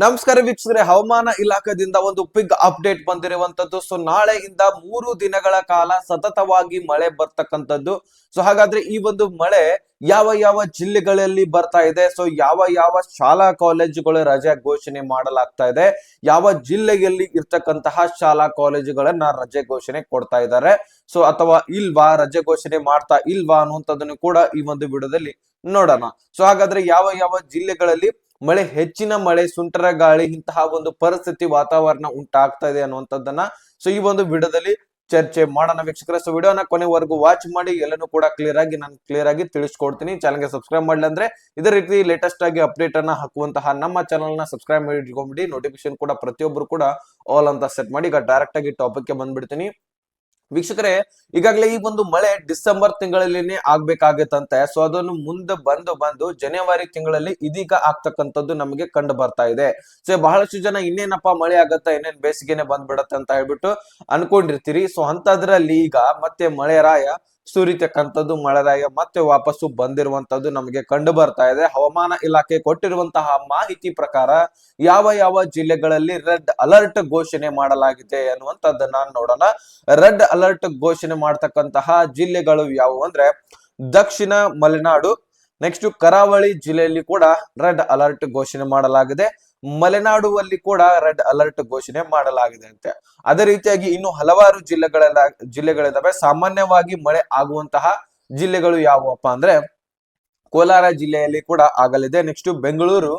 ನಮಸ್ಕಾರ ವೀಕ್ಷಕರೇ, ಹವಾಮಾನ ಇಲಾಖೆಯಿಂದ ಒಂದು ಬಿಗ್ ಅಪ್ಡೇಟ್ ಬಂದಿರುವಂತದ್ದು. ಸೊ ನಾಳೆಯಿಂದ ಮೂರು ದಿನಗಳ ಕಾಲ ಸತತವಾಗಿ ಮಳೆ ಬರ್ತಕ್ಕಂಥದ್ದು. ಸೊ ಹಾಗಾದ್ರೆ ಈ ಒಂದು ಮಳೆ ಯಾವ ಯಾವ ಜಿಲ್ಲೆಗಳಲ್ಲಿ ಬರ್ತಾ ಇದೆ? ಸೊ ಯಾವ ಯಾವ ಶಾಲಾ ಕಾಲೇಜುಗಳ ರಜೆ ಘೋಷಣೆ ಮಾಡಲಾಗ್ತಾ ಇದೆ? ಯಾವ ಜಿಲ್ಲೆಯಲ್ಲಿ ಇರ್ತಕ್ಕಂತಹ ಶಾಲಾ ಕಾಲೇಜುಗಳನ್ನ ರಜೆ ಘೋಷಣೆ ಕೊಡ್ತಾ ಇದ್ದಾರೆ? ಸೊ ಅಥವಾ ಇಲ್ವಾ, ರಜೆ ಘೋಷಣೆ ಮಾಡ್ತಾ ಇಲ್ವಾ ಅನ್ನುವಂಥದ್ದನ್ನು ಕೂಡ ಈ ಒಂದು ವಿಡಿಯೋದಲ್ಲಿ ನೋಡೋಣ. ಸೊ ಹಾಗಾದ್ರೆ ಯಾವ ಯಾವ ಜಿಲ್ಲೆಗಳಲ್ಲಿ ಮಳೆ, ಹೆಚ್ಚಿನ ಮಳೆ, ಸುಂಟರ ಗಾಳಿ ಇಂತಹ ಒಂದು ಪರಿಸ್ಥಿತಿ ವಾತಾವರಣ ಉಂಟಾಗ್ತಾ ಇದೆ ಅನ್ನುವಂಥದ್ದನ್ನ ಸೊ ಈ ಒಂದು ವಿಡಿಯೋದಲ್ಲಿ ಚರ್ಚೆ ಮಾಡೋಣ ವೀಕ್ಷಕರ. ಸೊ ವಿಡಿಯೋನ ಕೊನೆವರೆಗೂ ವಾಚ್ ಮಾಡಿ, ಎಲ್ಲನೂ ಕೂಡ ಕ್ಲಿಯರ್ ಆಗಿ ನಾನು ಕ್ಲಿಯರ್ ಆಗಿ ತಿಳಿಸ್ಕೊಡ್ತೀನಿ. ಚಾನಲ್ಗೆ ಸಬ್ಸ್ಕ್ರೈಬ್ ಮಾಡಲಿ ಅಂದ್ರೆ ಇದೇ ರೀತಿ ಲೇಟೆಸ್ಟ್ ಆಗಿ ಅಪ್ಡೇಟ್ ಅನ್ನ ಹಾಕುವಂತಹ ನಮ್ಮ ಚಾನಲ್ನ ಸಬ್ಸ್ಕ್ರೈಬ್ ಮಾಡಿ ಇಟ್ಕೊಂಡ್ಬಿಡಿ ನೋಟಿಫಿಕೇಶನ್ ಕೂಡ ಪ್ರತಿಯೊಬ್ಬರು ಕೂಡ ಆಲ್ ಅಂತ ಸೆಟ್ ಮಾಡಿ, ಈಗ ಡೈರೆಕ್ಟ್ ಆಗಿ ಟಾಪಿಕ್ಗೆ ಬಂದ್ಬಿಡ್ತೀನಿ. ವೀಕ್ಷಕರೇ, ಈಗಾಗಲೇ ಈ ಒಂದು ಮಳೆ ಡಿಸೆಂಬರ್ ತಿಂಗಳಲ್ಲಿನೇ ಆಗ್ಬೇಕಾಗತ್ತಂತೆ. ಸೊ ಅದನ್ನು ಮುಂದೆ ಬಂದು ಬಂದು ಜನವರಿ ತಿಂಗಳಲ್ಲಿ ಇದೀಗ ಆಗ್ತಕ್ಕಂಥದ್ದು ನಮಗೆ ಕಂಡು ಬರ್ತಾ ಇದೆ. ಸೊ ಬಹಳಷ್ಟು ಜನ ಇನ್ನೇನಪ್ಪ ಮಳೆ ಆಗತ್ತ, ಇನ್ನೇನ್ ಬೇಸಿಗೆನೆ ಬಂದ್ಬಿಡತ್ತೆ ಅಂತ ಹೇಳ್ಬಿಟ್ಟು ಅನ್ಕೊಂಡಿರ್ತೀರಿ. ಸೊ ಅಂತದ್ರಲ್ಲಿ ಈಗ ಮತ್ತೆ ಮಳೆ ರಾಯ ಸುರಿತಕ್ಕಂಥದ್ದು ಮಳೆರಾಯ ಮತ್ತೆ ವಾಪಸ್ಸು ಬಂದಿರುವಂತದ್ದು ನಮಗೆ ಕಂಡು ಬರ್ತಾ ಇದೆ. ಹವಾಮಾನ ಇಲಾಖೆ ಕೊಟ್ಟಿರುವಂತಹ ಮಾಹಿತಿ ಪ್ರಕಾರ ಯಾವ ಯಾವ ಜಿಲ್ಲೆಗಳಲ್ಲಿ ರೆಡ್ ಅಲರ್ಟ್ ಘೋಷಣೆ ಮಾಡಲಾಗಿದೆ ಅನ್ನುವಂಥದ್ದನ್ನ ನೋಡೋಣ. ರೆಡ್ ಅಲರ್ಟ್ ಘೋಷಣೆ ಮಾಡ್ತಕ್ಕಂತಹ ಜಿಲ್ಲೆಗಳು ಯಾವುವು ಅಂದ್ರೆ ದಕ್ಷಿಣ ಮಲೆನಾಡು, ನೆಕ್ಸ್ಟ್ ಕರಾವಳಿ ಜಿಲ್ಲೆಯಲ್ಲಿ ಕೂಡ ರೆಡ್ ಅಲರ್ಟ್ ಘೋಷಣೆ ಮಾಡಲಾಗಿದೆ. ಮಲೆನಾಡುವಲ್ಲಿ ಕೂಡ ರೆಡ್ ಅಲರ್ಟ್ ಘೋಷಣೆ ಮಾಡಲಾಗಿದೆ ಅಂತೆ ಅದೇ ರೀತಿಯಾಗಿ ಇನ್ನು ಹಲವಾರು ಜಿಲ್ಲೆಗಳೆಲ್ಲ, ಜಿಲ್ಲೆಗಳಿದ್ದಾವೆ. ಸಾಮಾನ್ಯವಾಗಿ ಮಳೆ ಆಗುವಂತಹ ಜಿಲ್ಲೆಗಳು ಯಾವುವಪ್ಪ ಅಂದ್ರೆ ಕೋಲಾರ ಜಿಲ್ಲೆಯಲ್ಲಿ ಕೂಡ ಆಗಲಿದೆ. ನೆಕ್ಸ್ಟ್ ಬೆಂಗಳೂರು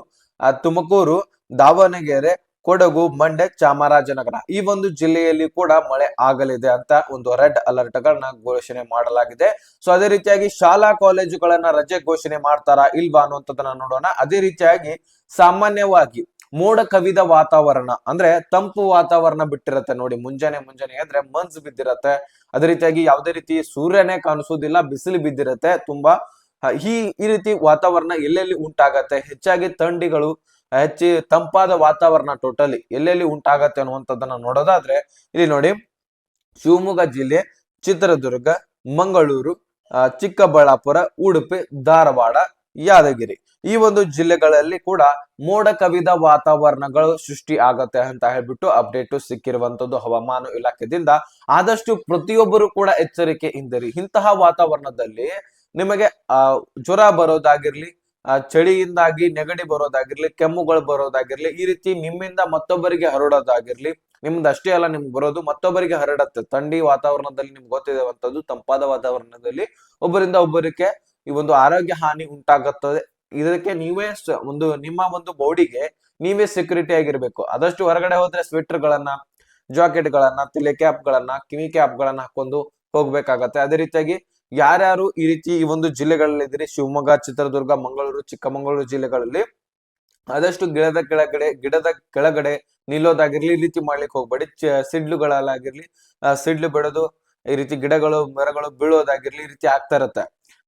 ತುಮಕೂರು, ದಾವಣಗೆರೆ, ಕೊಡಗು, ಮಂಡ್ಯ, ಚಾಮರಾಜನಗರ ಈ ಒಂದು ಜಿಲ್ಲೆಯಲ್ಲಿ ಕೂಡ ಮಳೆ ಆಗಲಿದೆ ಅಂತ ಒಂದು ರೆಡ್ ಅಲರ್ಟ್ ಗಳನ್ನ ಘೋಷಣೆ ಮಾಡಲಾಗಿದೆ. ಸೊ ಅದೇ ರೀತಿಯಾಗಿ ಶಾಲಾ ಕಾಲೇಜುಗಳನ್ನ ರಜೆ ಘೋಷಣೆ ಮಾಡ್ತಾರಾ ಇಲ್ವಾ ಅನ್ನುವಂಥದ್ದನ್ನ ನೋಡೋಣ. ಅದೇ ರೀತಿಯಾಗಿ ಸಾಮಾನ್ಯವಾಗಿ ಮೋಡ ಕವಿದ ವಾತಾವರಣ, ಅಂದ್ರೆ ತಂಪು ವಾತಾವರಣ ಬಿಟ್ಟಿರತ್ತೆ ನೋಡಿ, ಮುಂಜಾನೆ ಮುಂಜಾನೆ ಅಂದ್ರೆ ಮಂಜು ಬಿದ್ದಿರತ್ತೆ. ಅದೇ ರೀತಿಯಾಗಿ ಯಾವುದೇ ರೀತಿ ಸೂರ್ಯನೇ ಕಾಣಿಸೋದಿಲ್ಲ, ಬಿಸಿಲು ಬಿದ್ದಿರತ್ತೆ, ತುಂಬಾ ಈ ಈ ರೀತಿ ವಾತಾವರಣ ಎಲ್ಲೆಲ್ಲಿ ಉಂಟಾಗತ್ತೆ, ಹೆಚ್ಚಾಗಿ ಥಂಡಿಗಳು ಹೆಚ್ಚಿ ತಂಪಾದ ವಾತಾವರಣ ಟೋಟಲಿ ಎಲ್ಲೆಲ್ಲಿ ಉಂಟಾಗತ್ತೆ ಅನ್ನುವಂಥದ್ದನ್ನ ನೋಡೋದಾದ್ರೆ, ಇಲ್ಲಿ ನೋಡಿ, ಶಿವಮೊಗ್ಗ ಜಿಲ್ಲೆ, ಚಿತ್ರದುರ್ಗ, ಮಂಗಳೂರು ಚಿಕ್ಕಬಳ್ಳಾಪುರ, ಉಡುಪಿ, ಧಾರವಾಡ ಯಾದಗಿರಿ. ಈ ಒಂದು ಜಿಲ್ಲೆಗಳಲ್ಲಿ ಕೂಡ ಮೋಡ ಕವಿದ ವಾತಾವರಣಗಳು ಸೃಷ್ಟಿ ಆಗತ್ತೆ ಅಂತ ಹೇಳ್ಬಿಟ್ಟು ಅಪ್ಡೇಟ್ ಸಿಕ್ಕಿರುವಂತದ್ದು ಹವಾಮಾನ ಇಲಾಖೆದಿಂದ. ಆದಷ್ಟು ಪ್ರತಿಯೊಬ್ಬರು ಕೂಡ ಎಚ್ಚರಿಕೆ ಇಂದಿರಿ ಇಂತಹ ವಾತಾವರಣದಲ್ಲಿ ನಿಮಗೆ, ಆ, ಜ್ವರ ಬರೋದಾಗಿರ್ಲಿ ಚಳಿಯಿಂದಾಗಿ ನೆಗಡಿ ಬರೋದಾಗಿರ್ಲಿ, ಕೆಮ್ಮುಗಳು ಬರೋದಾಗಿರ್ಲಿ, ಈ ರೀತಿ ನಿಮ್ಮಿಂದ ಮತ್ತೊಬ್ಬರಿಗೆ ಹರಡೋದಾಗಿರ್ಲಿ, ನಿಮ್ದು ಅಷ್ಟೇ ಅಲ್ಲ, ನಿಮ್ಗೆ ಬರೋದು ಮತ್ತೊಬ್ಬರಿಗೆ ಹರಡತ್ತೆ. ಥಂಡಿ ವಾತಾವರಣದಲ್ಲಿ ನಿಮ್ಗೆ ಗೊತ್ತಿರುವಂತದ್ದು ತಂಪಾದ ವಾತಾವರಣದಲ್ಲಿ ಒಬ್ಬರಿಂದ ಒಬ್ಬರಿಗೆ ಈ ಒಂದು ಆರೋಗ್ಯ ಹಾನಿ ಉಂಟಾಗುತ್ತದೆ. ಇದಕ್ಕೆ ನೀವೇ ಒಂದು ನಿಮ್ಮ ಒಂದು ಬಾಡಿಗೆ ನೀವೇ ಸೆಕ್ಯೂರಿಟಿ ಆಗಿರ್ಬೇಕು. ಆದಷ್ಟು ಹೊರಗಡೆ ಹೋದ್ರೆ ಸ್ವೆಟರ್ ಗಳನ್ನ ಜಾಕೆಟ್ ಗಳನ್ನ ತಲೆ ಕ್ಯಾಪ್ ಗಳನ್ನ, ಕಿವಿ ಕ್ಯಾಪ್ ಗಳನ್ನ ಹಾಕೊಂಡು ಹೋಗ್ಬೇಕಾಗತ್ತೆ. ಅದೇ ರೀತಿಯಾಗಿ ಯಾರ್ಯಾರು ಈ ರೀತಿ ಈ ಒಂದು ಜಿಲ್ಲೆಗಳಲ್ಲಿ ಇದ್ರಿ ಶಿವಮೊಗ್ಗ, ಚಿತ್ರದುರ್ಗ, ಮಂಗಳೂರು, ಚಿಕ್ಕಮಗಳೂರು ಜಿಲ್ಲೆಗಳಲ್ಲಿ ಆದಷ್ಟು ಗಿಡದ ಕೆಳಗಡೆ ಗಿಡದ ಕೆಳಗಡೆ ನಿಲ್ಲೋದಾಗಿರ್ಲಿ, ಈ ರೀತಿ ಮಾಡ್ಲಿಕ್ಕೆ ಹೋಗ್ಬೇಡಿ. ಸಿಡ್ಲುಗಳಲ್ಲಾಗಿರ್ಲಿ ಸಿಡ್ಲು ಬಿಡೋದು, ಈ ರೀತಿ ಗಿಡಗಳು, ಮರಗಳು ಬೀಳೋದಾಗಿರ್ಲಿ, ಈ ರೀತಿ ಆಗ್ತಾ ಇರತ್ತೆ.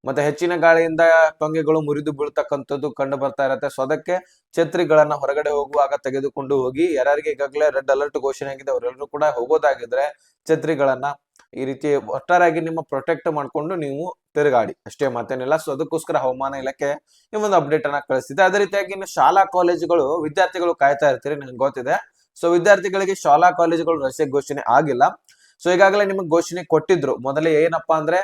ಮತ್ತೆ ಹೆಚ್ಚಿನ ಗಾಳಿಯಿಂದ ಟೊಂಗೆಗಳು ಮುರಿದು ಬೀಳ್ತಕ್ಕಂಥದ್ದು ಕಂಡು ಬರ್ತಾ ಇರತ್ತೆ. ಸೊ ಅದಕ್ಕೆ ಛತ್ರಿಗಳನ್ನ ಹೊರಗಡೆ ಹೋಗುವಾಗ ತೆಗೆದುಕೊಂಡು ಹೋಗಿ ಯಾರಿಗೆ ಈಗಾಗಲೇ ರೆಡ್ ಅಲರ್ಟ್ ಘೋಷಣೆ ಆಗಿದೆ ಅವರೆಲ್ಲರೂ ಕೂಡ ಹೋಗೋದಾಗಿದ್ರೆ ಛತ್ರಿಗಳನ್ನ ಈ ರೀತಿ ಒಟ್ಟಾರೆಯಾಗಿ ನಿಮ್ಮ ಪ್ರೊಟೆಕ್ಟ್ ಮಾಡ್ಕೊಂಡು ನೀವು ತಿರುಗಾಡಿ. ಅಷ್ಟೇ ಮತ್ತೇನಿಲ್ಲ ಸೊ ಅದಕ್ಕೋಸ್ಕರ ಹವಾಮಾನ ಇಲಾಖೆ ಈ ಒಂದು ಅಪ್ಡೇಟ್ ಅನ್ನ ಕಳಿಸಿದೆ. ಅದೇ ರೀತಿಯಾಗಿ ಇನ್ನು ಶಾಲಾ ಕಾಲೇಜುಗಳು ವಿದ್ಯಾರ್ಥಿಗಳು ಕಾಯ್ತಾ ಇರ್ತೀರಿ ನನಗೆ ಗೊತ್ತಿದೆ. ಸೊ ವಿದ್ಯಾರ್ಥಿಗಳಿಗೆ ಶಾಲಾ ಕಾಲೇಜುಗಳು ರಜೆ ಘೋಷಣೆ ಆಗಿಲ್ಲ. ಸೊ ಈಗಾಗಲೇ ನಿಮಗೆ ಘೋಷಣೆ ಕೊಟ್ಟಿದ್ರು. ಮೊದಲೇ ಏನಪ್ಪಾ ಅಂದ್ರೆ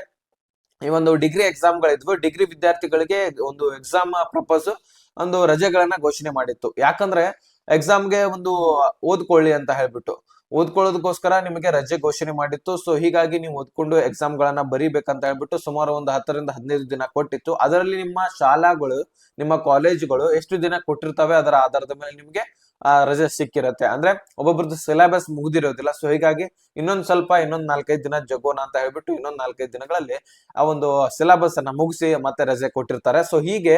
ಈ ಒಂದು ಡಿಗ್ರಿ ಎಕ್ಸಾಮ್ಗಳಿದ್ವು ಡಿಗ್ರಿ ವಿದ್ಯಾರ್ಥಿಗಳಿಗೆ ಒಂದು ಎಕ್ಸಾಮ್ ಪ್ರಪೋಸ್ ಒಂದು ರಜೆಗಳನ್ನ ಘೋಷಣೆ ಮಾಡಿತ್ತು. ಯಾಕಂದ್ರೆ ಎಕ್ಸಾಮ್ಗೆ ಒಂದು ಓದ್ಕೊಳ್ಳಿ ಅಂತ ಹೇಳ್ಬಿಟ್ಟು. ಓದ್ಕೊಳ್ಳೋದಕ್ಕೋಸ್ಕರ ನಿಮಗೆ ರಜೆ ಘೋಷಣೆ ಮಾಡಿತ್ತು. ಸೊ ಹೀಗಾಗಿ ನೀವು ಓದ್ಕೊಂಡು ಎಕ್ಸಾಮ್ ಗಳನ್ನ ಬರೀಬೇಕಂತ ಹೇಳ್ಬಿಟ್ಟು ಸುಮಾರು ಒಂದು ಹತ್ತರಿಂದ ಹದಿನೈದು ದಿನ ಕೊಟ್ಟಿತ್ತು. ಅದರಲ್ಲಿ ನಿಮ್ಮ ಶಾಲಾಗಳು, ನಿಮ್ಮ ಕಾಲೇಜುಗಳು ಎಷ್ಟು ದಿನ ಕೊಟ್ಟಿರ್ತವೆ ಅದರ ಆಧಾರದ ಮೇಲೆ ನಿಮಗೆ ರಜೆ ಸಿಕ್ಕಿರತ್ತೆ. ಅಂದ್ರೆ ಒಬ್ಬೊಬ್ರದ್ದು ಸಿಲೆಬಸ್ ಮುಗ್ದಿರೋದಿಲ್ಲ. ಸೊ ಹೀಗಾಗಿ ಇನ್ನೊಂದ್ ಸ್ವಲ್ಪ ಇನ್ನೊಂದ್ ನಾಲ್ಕೈದು ದಿನ ಜಗೋಣ ಅಂತ ಹೇಳ್ಬಿಟ್ಟು ಇನ್ನೊಂದ್ ನಾಲ್ಕೈದು ದಿನಗಳಲ್ಲಿ ಆ ಒಂದು ಸಿಲೆಬಸ್ ಅನ್ನ ಮುಗಿಸಿ ಮತ್ತೆ ರಜೆ ಕೊಟ್ಟಿರ್ತಾರೆ. ಸೊ ಹೀಗೆ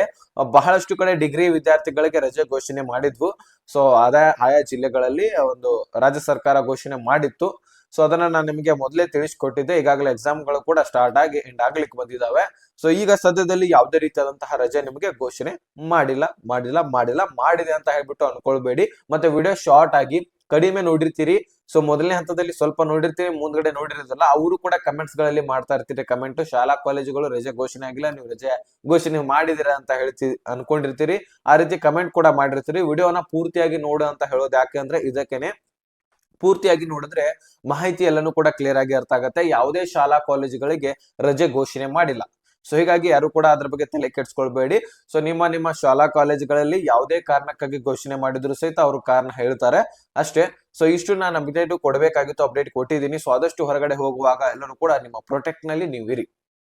ಬಹಳಷ್ಟು ಕಡೆ ಡಿಗ್ರಿ ವಿದ್ಯಾರ್ಥಿಗಳಿಗೆ ರಜೆ ಘೋಷಣೆ ಮಾಡಿದ್ವು. ಸೊ ಆದಾಯ ಆಯಾ ಜಿಲ್ಲೆಗಳಲ್ಲಿ ಒಂದು ರಾಜ್ಯ ಸರ್ಕಾರ ಘೋಷಣೆ ಮಾಡಿತ್ತು. ಸೊ ಅದನ್ನ ನಾನು ನಿಮಗೆ ಮೊದಲೇ ತಿಳಿಸ್ಕೊಟ್ಟಿದ್ದೆ. ಈಗಾಗಲೇ ಎಕ್ಸಾಮ್ಗಳು ಕೂಡ ಸ್ಟಾರ್ಟ್ ಆಗಿ ಎಂಡ್ ಆಗ್ಲಿಕ್ಕೆ ಬಂದಿದಾವೆ. ಸೊ ಈಗ ಸದ್ಯದಲ್ಲಿ ಯಾವುದೇ ರೀತಿಯಾದಂತಹ ರಜೆ ನಿಮಗೆ ಘೋಷಣೆ ಮಾಡಿಲ್ಲ ಮಾಡಿಲ್ಲ ಮಾಡಿಲ್ಲ, ಮಾಡಿದೆ ಅಂತ ಹೇಳ್ಬಿಟ್ಟು ಅನ್ಕೊಳ್ಬೇಡಿ. ಮತ್ತೆ ವಿಡಿಯೋ ಶಾರ್ಟ್ ಆಗಿ ಕಡಿಮೆ ನೋಡಿರ್ತೀರಿ. ಸೊ ಮೊದಲನೇ ಹಂತದಲ್ಲಿ ಸ್ವಲ್ಪ ನೋಡಿರ್ತೀವಿ ಮುಂದ್ಗಡೆ ನೋಡಿರೋದಿಲ್ಲ, ಅವರು ಕೂಡ ಕಮೆಂಟ್ಸ್ಗಳಲ್ಲಿ ಮಾಡ್ತಾ ಇರ್ತೀರಿ ಕಮೆಂಟ್ ಶಾಲಾ, ಕಾಲೇಜುಗಳು ರಜೆ ಘೋಷಣೆ ಆಗಿಲ್ಲ, ನೀವು ರಜೆ ಘೋಷಣೆ ಮಾಡಿದಿರಾ ಅಂತ ಹೇಳ್ತಿ, ಅನ್ಕೊಂಡಿರ್ತೀರಿ. ಆ ರೀತಿ ಕಮೆಂಟ್ ಕೂಡ ಮಾಡಿರ್ತೀರಿ. ವಿಡಿಯೋನ ಪೂರ್ತಿಯಾಗಿ ನೋಡು ಅಂತ ಹೇಳೋದು ಯಾಕೆ ಅಂದ್ರೆ, ಇದಕ್ಕೇನೆ ಪೂರ್ತಿಯಾಗಿ ನೋಡಿದ್ರೆ ಮಾಹಿತಿ ಎಲ್ಲನೂ ಕೂಡ ಕ್ಲಿಯರ್ ಆಗಿ ಅರ್ಥ ಆಗತ್ತೆ. ಯಾವುದೇ ಶಾಲಾ, ಕಾಲೇಜುಗಳಿಗೆ ರಜೆ ಘೋಷಣೆ ಮಾಡಿಲ್ಲ. ಸೊ ಹೀಗಾಗಿ ಯಾರು ಕೂಡ ಅದ್ರ ಬಗ್ಗೆ ತಲೆ ಕೆಡ್ಸ್ಕೊಳ್ಬೇಡಿ. ಸೊ ನಿಮ್ಮ ನಿಮ್ಮ ಶಾಲಾ, ಕಾಲೇಜುಗಳಲ್ಲಿ ಯಾವುದೇ ಕಾರಣಕ್ಕಾಗಿ ಘೋಷಣೆ ಮಾಡಿದ್ರು ಸಹಿತ ಅವರು ಕಾರಣ ಹೇಳ್ತಾರೆ. ಅಷ್ಟೇ. ಸೊ ಇಷ್ಟು ನಾನು ಅಪ್ಡೇಟ್ ಕೊಡಬೇಕಾಗಿತ್ತು ಅಪ್ಡೇಟ್ ಕೊಟ್ಟಿದ್ದೀನಿ. ಸೊ ಆದಷ್ಟು ಹೊರಗಡೆ ಹೋಗುವಾಗ ಎಲ್ಲರೂ ಕೂಡ ನಿಮ್ಮ ಪ್ರೊಟೆಕ್ಟ್ನಲ್ಲಿ ನೀವು ಇರಿ